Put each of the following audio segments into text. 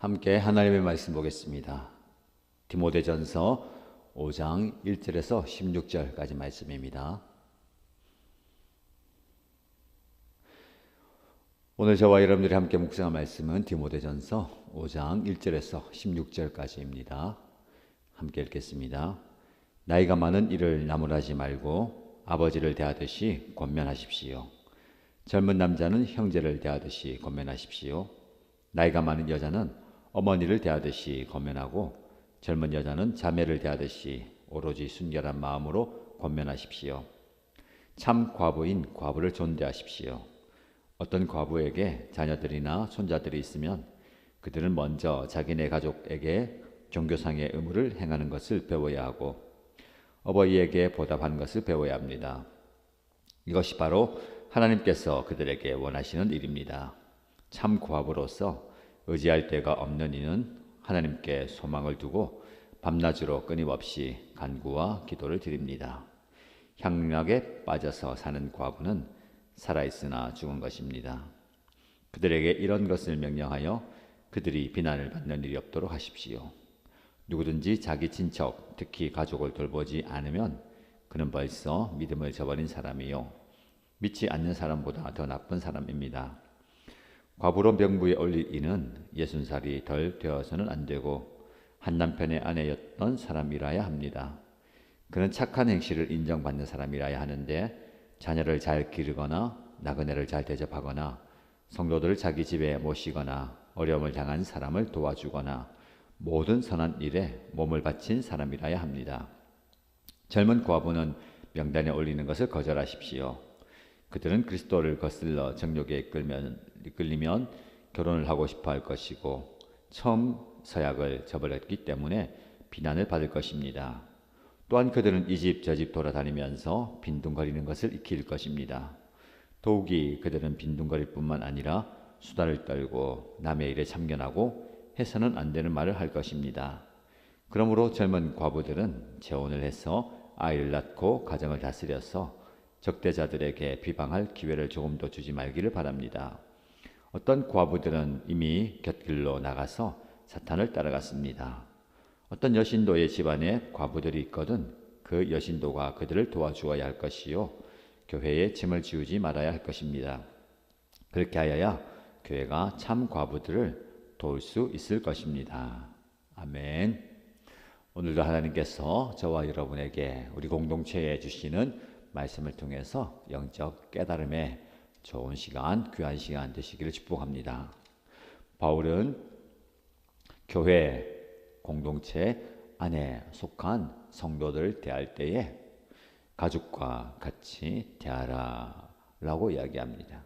함께 하나님의 말씀 보겠습니다. 디모데전서 5장 1절에서 16절까지 말씀입니다. 오늘 저와 여러분들이 함께 묵상할 말씀은 디모데전서 5장 1절에서 16절까지입니다. 함께 읽겠습니다. 나이가 많은 이를 나무라지 말고 아버지를 대하듯이 권면하십시오. 젊은 남자는 형제를 대하듯이 권면하십시오. 나이가 많은 여자는 어머니를 대하듯이 권면하고 젊은 여자는 자매를 대하듯이 오로지 순결한 마음으로 권면하십시오. 참 과부인 과부를 존대하십시오. 어떤 과부에게 자녀들이나 손자들이 있으면 그들은 먼저 자기네 가족에게 종교상의 의무를 행하는 것을 배워야 하고 어버이에게 보답하는 것을 배워야 합니다. 이것이 바로 하나님께서 그들에게 원하시는 일입니다. 참 과부로서 의지할 데가 없는 이는 하나님께 소망을 두고 밤낮으로 끊임없이 간구와 기도를 드립니다. 향락에 빠져서 사는 과부는 살아있으나 죽은 것입니다. 그들에게 이런 것을 명령하여 그들이 비난을 받는 일이 없도록 하십시오. 누구든지 자기 친척, 특히 가족을 돌보지 않으면 그는 벌써 믿음을 저버린 사람이요. 믿지 않는 사람보다 더 나쁜 사람입니다. 과부로 명부에 올릴 이는 예순 살이 덜 되어서는 안 되고 한 남편의 아내였던 사람이라야 합니다. 그는 착한 행실을 인정받는 사람이라야 하는데 자녀를 잘 기르거나 나그네를 잘 대접하거나 성도들을 자기 집에 모시거나 어려움을 당한 사람을 도와주거나 모든 선한 일에 몸을 바친 사람이라야 합니다. 젊은 과부는 명단에 올리는 것을 거절하십시오. 그들은 그리스도를 거슬러 정욕에 이끌면, 이끌리면 결혼을 하고 싶어 할 것이고 처음 서약을 저버렸기 때문에 비난을 받을 것입니다. 또한 그들은 이 집 저 집 돌아다니면서 빈둥거리는 것을 익힐 것입니다. 더욱이 그들은 빈둥거릴 뿐만 아니라 수다를 떨고 남의 일에 참견하고 해서는 안 되는 말을 할 것입니다. 그러므로 젊은 과부들은 재혼을 해서 아이를 낳고 가정을 다스려서 적대자들에게 비방할 기회를 조금도 주지 말기를 바랍니다. 어떤 과부들은 이미 곁길로 나가서 사탄을 따라갔습니다. 어떤 여신도의 집안에 과부들이 있거든 그 여신도가 그들을 도와주어야 할 것이요 교회에 짐을 지우지 말아야 할 것입니다. 그렇게 하여야 교회가 참 과부들을 도울 수 있을 것입니다. 아멘. 오늘도 하나님께서 저와 여러분에게 우리 공동체에 주시는 말씀을 통해서 영적 깨달음에 좋은 시간, 귀한 시간 되시기를 축복합니다. 바울은 교회 공동체 안에 속한 성도들 대할 때에 가족과 같이 대하라 라고 이야기합니다.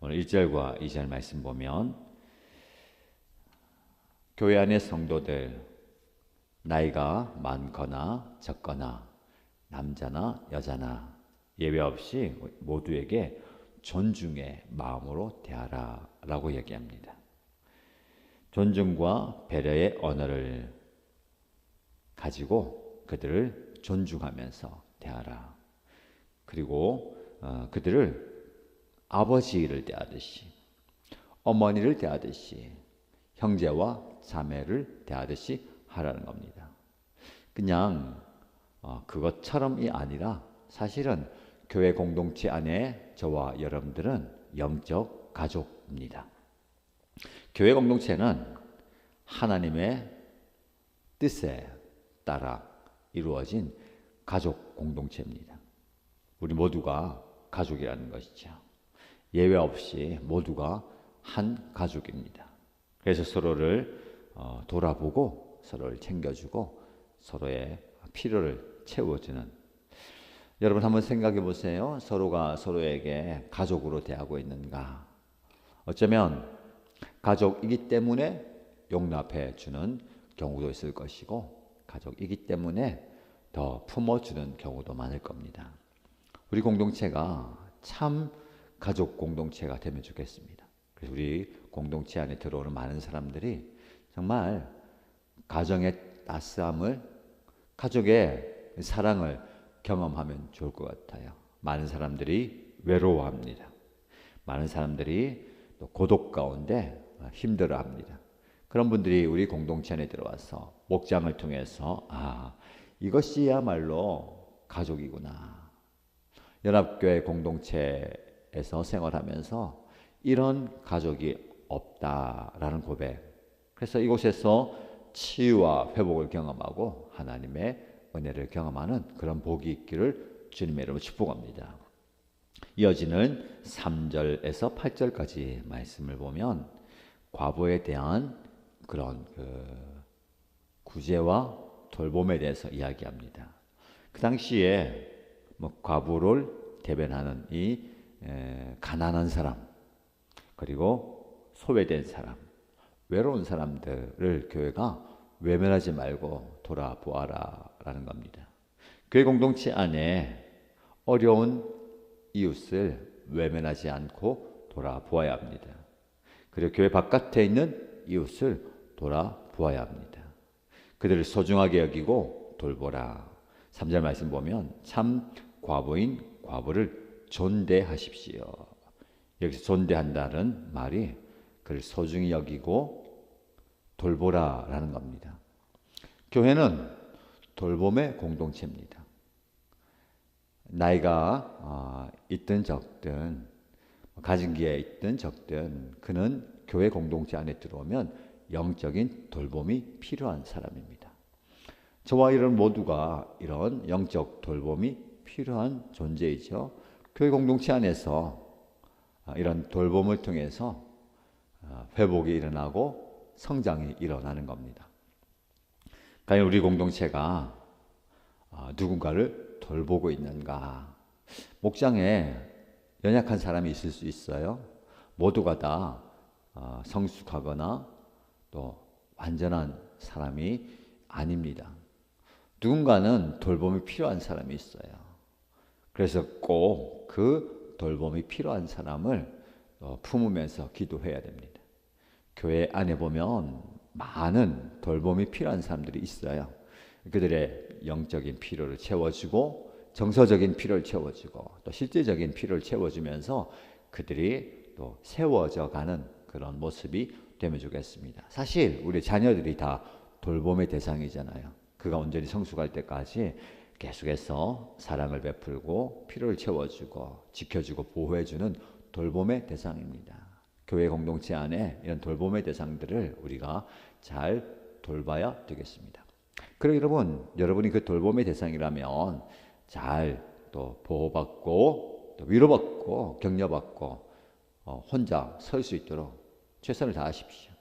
오늘 1절과 2절 말씀 보면 교회 안의 성도들 나이가 많거나 적거나 남자나 여자나 예외 없이 모두에게 존중의 마음으로 대하라 라고 얘기합니다. 존중과 배려의 언어를 가지고 그들을 존중하면서 대하라. 그리고 어, 그들을 아버지를 대하듯이, 어머니를 대하듯이, 형제와 자매를 대하듯이 하라는 겁니다. 그냥 어, 그것처럼이 아니라 사실은 교회 공동체 안에 저와 여러분들은 영적 가족입니다. 교회 공동체는 하나님의 뜻에 따라 이루어진 가족 공동체입니다. 우리 모두가 가족이라는 것이죠. 예외 없이 모두가 한 가족입니다. 그래서 서로를 어, 돌아보고 서로를 챙겨주고 서로의 필요를 채워주는 여러분 한번 생각해 보세요. 서로가 서로에게 가족으로 대하고 있는가? 어쩌면 가족이기 때문에 용납해 주는 경우도 있을 것이고 가족이기 때문에 더 품어주는 경우도 많을 겁니다. 우리 공동체가 참 가족 공동체가 되면 좋겠습니다. 그래서 우리 공동체 안에 들어오는 많은 사람들이 정말 가정의 따스함을 가족의 사랑을 경험하면 좋을 것 같아요. 많은 사람들이 외로워합니다. 많은 사람들이 또 고독 가운데 힘들어합니다. 그런 분들이 우리 공동체 안에 들어와서 목장을 통해서 아 이것이야말로 가족이구나. 연합교회 공동체에서 생활하면서 이런 가족이 없다라는 고백. 그래서 이곳에서 치유와 회복을 경험하고 하나님의 은혜를 경험하는 그런 복이 있기를 주님의 이름으로 축복합니다. 이어지는 3절에서 8절까지 말씀을 보면 과부에 대한 그런 그 구제와 돌봄에 대해서 이야기합니다. 그 당시에 뭐 과부를 대변하는 이 에, 가난한 사람 그리고 소외된 사람, 외로운 사람들을 교회가 외면하지 말고 돌아보아라 라는 겁니다. 교회 공동체 안에 어려운 이웃을 외면하지 않고 돌아보아야 합니다. 그리고 교회 바깥에 있는 이웃을 돌아보아야 합니다. 그들을 소중하게 여기고 돌보라. 3절 말씀 보면 참 과부인 과부를 존대하십시오. 여기서 존대한다는 말이 그를 소중히 여기고 돌보라라는 겁니다. 교회는 돌봄의 공동체입니다. 나이가 어, 있든 적든 가진 게 있든 적든 그는 교회 공동체 안에 들어오면 영적인 돌봄이 필요한 사람입니다. 저와 이런 모두가 이런 영적 돌봄이 필요한 존재이죠. 교회 공동체 안에서 이런 돌봄을 통해서 회복이 일어나고 성장이 일어나는 겁니다. 과연 우리 공동체가 누군가를 돌보고 있는가? 목장에 연약한 사람이 있을 수 있어요. 모두가 다 성숙하거나 또 완전한 사람이 아닙니다. 누군가는 돌봄이 필요한 사람이 있어요. 그래서 꼭 그 돌봄이 필요한 사람을 품으면서 기도해야 됩니다. 교회 안에 보면 많은 돌봄이 필요한 사람들이 있어요. 그들의 영적인 필요를 채워주고 정서적인 필요를 채워주고 또 실제적인 필요를 채워주면서 그들이 또 세워져 가는 그런 모습이 되면 좋겠습니다. 사실 우리 자녀들이 다 돌봄의 대상이잖아요. 그가 온전히 성숙할 때까지 계속해서 사랑을 베풀고 필요를 채워주고 지켜주고 보호해주는 돌봄의 대상입니다. 교회 공동체 안에 이런 돌봄의 대상들을 우리가 잘 돌봐야 되겠습니다. 그리고 여러분, 여러분이 그 돌봄의 대상이라면 잘 또 보호받고 또 위로받고 격려받고 어, 혼자 설 수 있도록 최선을 다하십시오.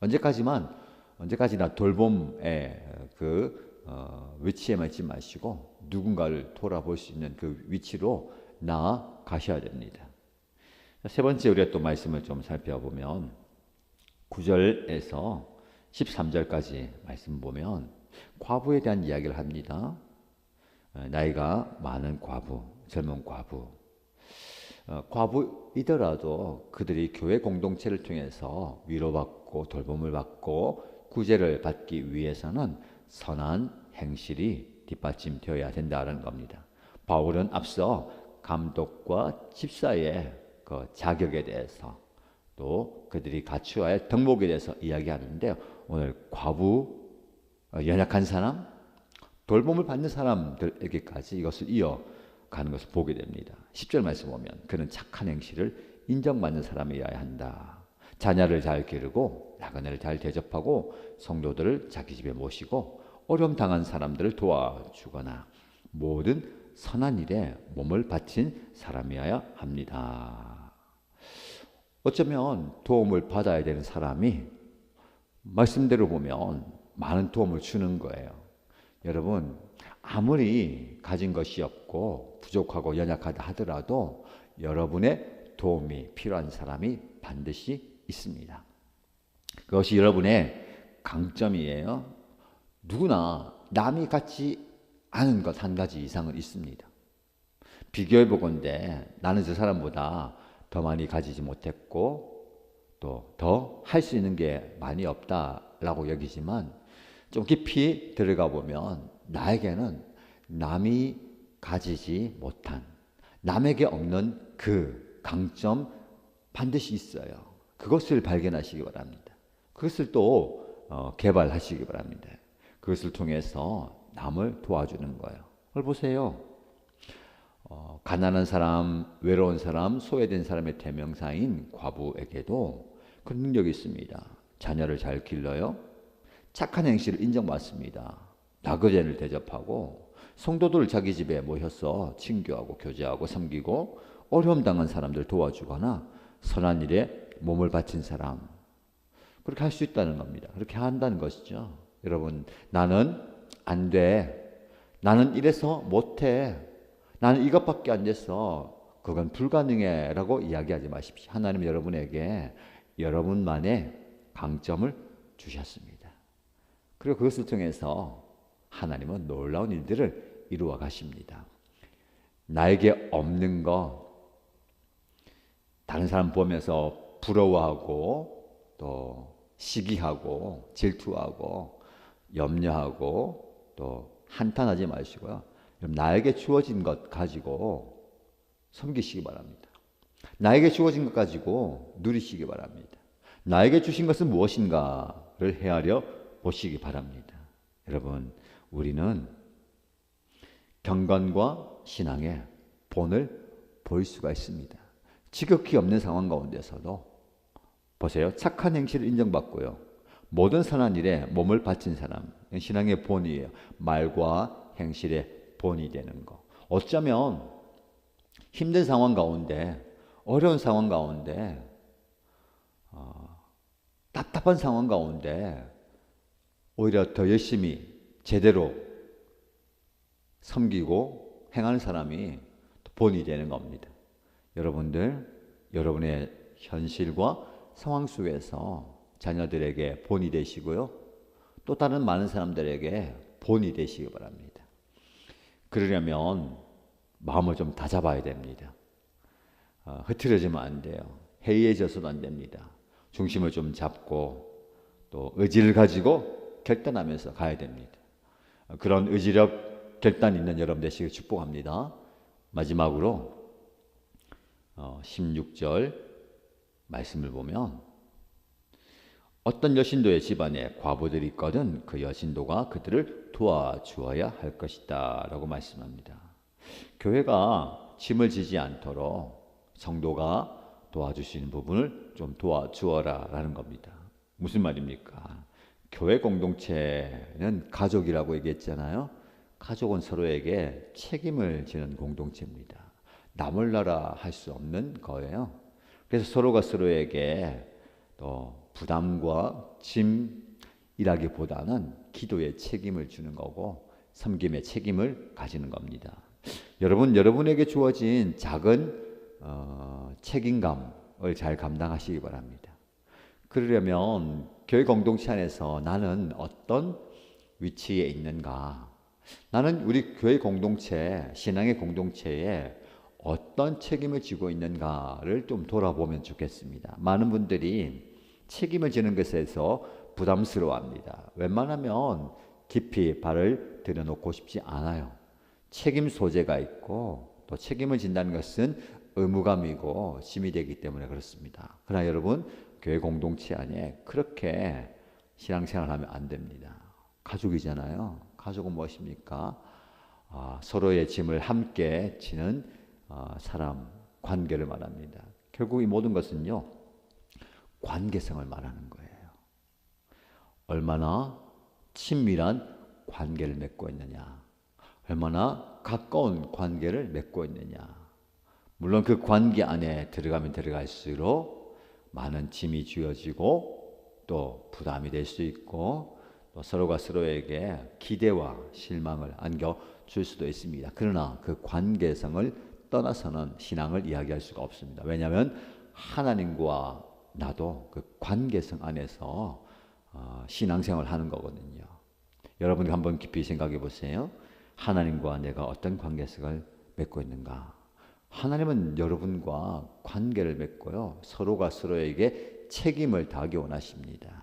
언제까지만 언제까지나 돌봄의 그 어, 위치에만 있지 마시고 누군가를 돌아볼 수 있는 그 위치로 나아가셔야 됩니다. 세 번째 우리가 또 말씀을 좀 살펴보면 9절에서 13절까지 말씀 보면 과부에 대한 이야기를 합니다. 어, 나이가 많은 과부, 젊은 과부. 어, 과부이더라도 그들이 교회 공동체를 통해서 위로받고 돌봄을 받고 구제를 받기 위해서는 선한 행실이 뒷받침되어야 된다는 겁니다. 바울은 앞서 감독과 집사의 그 자격에 대해서 또 그들이 할 덕목에 대해서 이야기하는데 오늘 과부 어, 연약한 사람, 돌봄을 받는 사람들에게까지 이것을 이어가는 것을 보게 됩니다. 10절 말씀 보면 그는 착한 행실을 인정받는 사람이어야 한다. 자녀를 잘 기르고 나그네를 잘 대접하고 성도들을 자기 집에 모시고 어려움 당한 사람들을 도와주거나 모든 선한 일에 몸을 바친 사람이어야 합니다. 어쩌면 도움을 받아야 되는 사람이 말씀대로 보면 많은 도움을 주는 거예요. 여러분, 아무리 가진 것이 없고 부족하고 연약하다 하더라도 여러분의 도움이 필요한 사람이 반드시 있습니다. 그것이 여러분의 강점이에요. 누구나 남이 갖지 않은 것한 가지 이상은 있습니다. 비교해 보건데 나는 저 사람보다 더 많이 가지지 못했고 또 더 할 수 있는 게 많이 없다라고 여기지만 좀 깊이 들어가 보면 나에게는 남이 가지지 못한 남에게 없는 그 강점 반드시 있어요. 그것을 발견하시기 바랍니다. 그것을 또 어, 개발하시기 바랍니다. 그것을 통해서 남을 도와주는 거예요. 그걸 보세요. 어, 가난한 사람, 외로운 사람, 소외된 사람의 대명사인 과부에게도 그 능력이 있습니다. 자녀를 잘 길러요. 착한 행실을 인정받습니다. 나그네를 대접하고 성도들을 자기 집에 모셔서 친교하고 교제하고 섬기고 어려움 당한 사람들 도와주거나 선한 일에 몸을 바친 사람 그렇게 할 수 있다는 겁니다. 그렇게 한다는 것이죠. 여러분 나는 안 돼. 나는 이래서 못해. 나는 이것밖에 안 됐어. 그건 불가능해 라고 이야기하지 마십시오. 하나님 여러분에게 여러분만의 강점을 주셨습니다. 그리고 그것을 통해서 하나님은 놀라운 일들을 이루어 가십니다. 나에게 없는 거 다른 사람 보면서 부러워하고 또 시기하고 질투하고 염려하고 또 한탄하지 마시고요. 나에게 주어진 것 가지고 섬기시기 바랍니다. 나에게 주어진 것 가지고 누리시기 바랍니다. 나에게 주신 것은 무엇인가를 헤아려 보시기 바랍니다. 여러분, 우리는 경건과 신앙의 본을 볼 수가 있습니다. 지극히 없는 상황 가운데서도 보세요. 착한 행실을 인정받고요. 모든 선한 일에 몸을 바친 사람, 신앙의 본이에요. 말과 행실의 본이 되는 거. 어쩌면 힘든 상황 가운데, 어려운 상황 가운데, 어, 답답한 상황 가운데 오히려 더 열심히 제대로 섬기고 행하는 사람이 본이 되는 겁니다. 여러분들, 여러분의 현실과 상황 속에서 자녀들에게 본이 되시고요. 또 다른 많은 사람들에게 본이 되시기 바랍니다. 그러려면 마음을 좀 다잡아야 됩니다. 어, 흐트러지면 안 돼요. 해이해져서도 안 됩니다. 중심을 좀 잡고 또 의지를 가지고 결단하면서 가야 됩니다. 어, 그런 의지력 결단 있는 여러분 되시길 축복합니다. 마지막으로 16절 어, 말씀을 보면 어떤 여신도의 집안에 과부들이 있거든 그 여신도가 그들을 도와주어야 할 것이다 라고 말씀합니다. 교회가 짐을 지지 않도록 성도가 도와주시는 부분을 좀 도와주어라 라는 겁니다. 무슨 말입니까? 교회 공동체는 가족이라고 얘기했잖아요. 가족은 서로에게 책임을 지는 공동체입니다. 남을 나라 할 수 없는 거예요. 그래서 서로가 서로에게 또 부담과 짐이라기보다는 기도의 책임을 주는 거고 섬김의 책임을 가지는 겁니다. 여러분 여러분에게 주어진 작은 어, 책임감을 잘 감당하시기 바랍니다. 그러려면 교회 공동체 안에서 나는 어떤 위치에 있는가? 나는 우리 교회 공동체, 신앙의 공동체에 어떤 책임을 지고 있는가를 좀 돌아보면 좋겠습니다. 많은 분들이 책임을 지는 것에서 부담스러워합니다. 웬만하면 깊이 발을 들여놓고 싶지 않아요. 책임 소재가 있고 또 책임을 진다는 것은 의무감이고 짐이 되기 때문에 그렇습니다. 그러나 여러분 교회 공동체 안에 그렇게 신앙생활하면 안 됩니다. 가족이잖아요. 가족은 무엇입니까? 아, 서로의 짐을 함께 지는 아, 사람 관계를 말합니다. 결국 이 모든 것은요 관계성을 말하는 거예요. 얼마나 친밀한 관계를 맺고 있느냐, 얼마나 가까운 관계를 맺고 있느냐. 물론 그 관계 안에 들어가면 들어갈수록 많은 짐이 쥐어지고 또 부담이 될 수 있고 또 서로가 서로에게 기대와 실망을 안겨 줄 수도 있습니다. 그러나 그 관계성을 떠나서는 신앙을 이야기할 수가 없습니다. 왜냐하면 하나님과 나도 그 관계성 안에서 어, 신앙생활 하는 거거든요. 여러분 한번 깊이 생각해 보세요. 하나님과 내가 어떤 관계성을 맺고 있는가? 하나님은 여러분과 관계를 맺고요. 서로가 서로에게 책임을 다하기 원하십니다.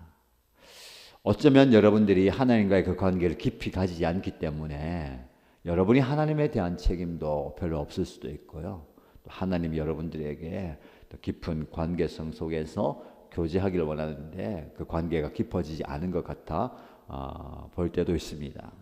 어쩌면 여러분들이 하나님과의 그 관계를 깊이 가지지 않기 때문에 여러분이 하나님에 대한 책임도 별로 없을 수도 있고요. 또 하나님 여러분들에게 깊은 관계성 속에서 교제하기를 원하는데 그 관계가 깊어지지 않은 것 같아 어, 볼 때도 있습니다.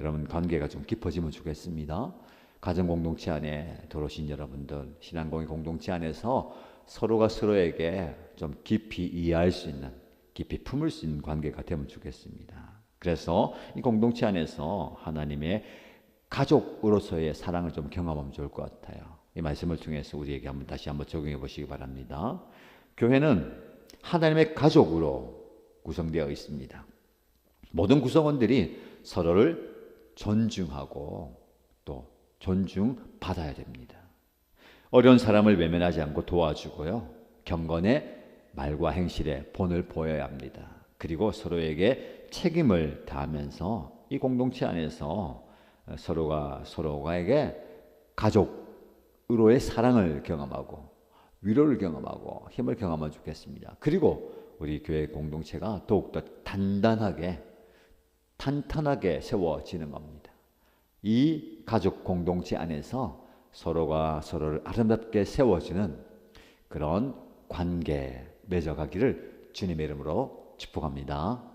여러분 관계가 좀 깊어지면 좋겠습니다. 가정 공동체 안에 들어오신 여러분들, 신앙공의 공동체 안에서 서로가 서로에게 좀 깊이 이해할 수 있는, 깊이 품을 수 있는 관계가 되면 좋겠습니다. 그래서 이 공동체 안에서 하나님의 가족으로서의 사랑을 좀 경험하면 좋을 것 같아요. 이 말씀을 통해서 우리에게 한번 다시 한번 적용해 보시기 바랍니다. 교회는 하나님의 가족으로 구성되어 있습니다. 모든 구성원들이 서로를 존중하고 또 존중받아야 됩니다. 어려운 사람을 외면하지 않고 도와주고요. 경건의 말과 행실에 본을 보여야 합니다. 그리고 서로에게 책임을 다하면서 이 공동체 안에서 서로가 서로가에게 가족 으로의 사랑을 경험하고 위로를 경험하고 힘을 경험하면 좋겠습니다. 그리고 우리 교회 공동체가 더욱더 단단하게 탄탄하게 세워지는 겁니다. 이 가족 공동체 안에서 서로가 서로를 아름답게 세워지는 그런 관계 맺어가기를 주님의 이름으로 축복합니다.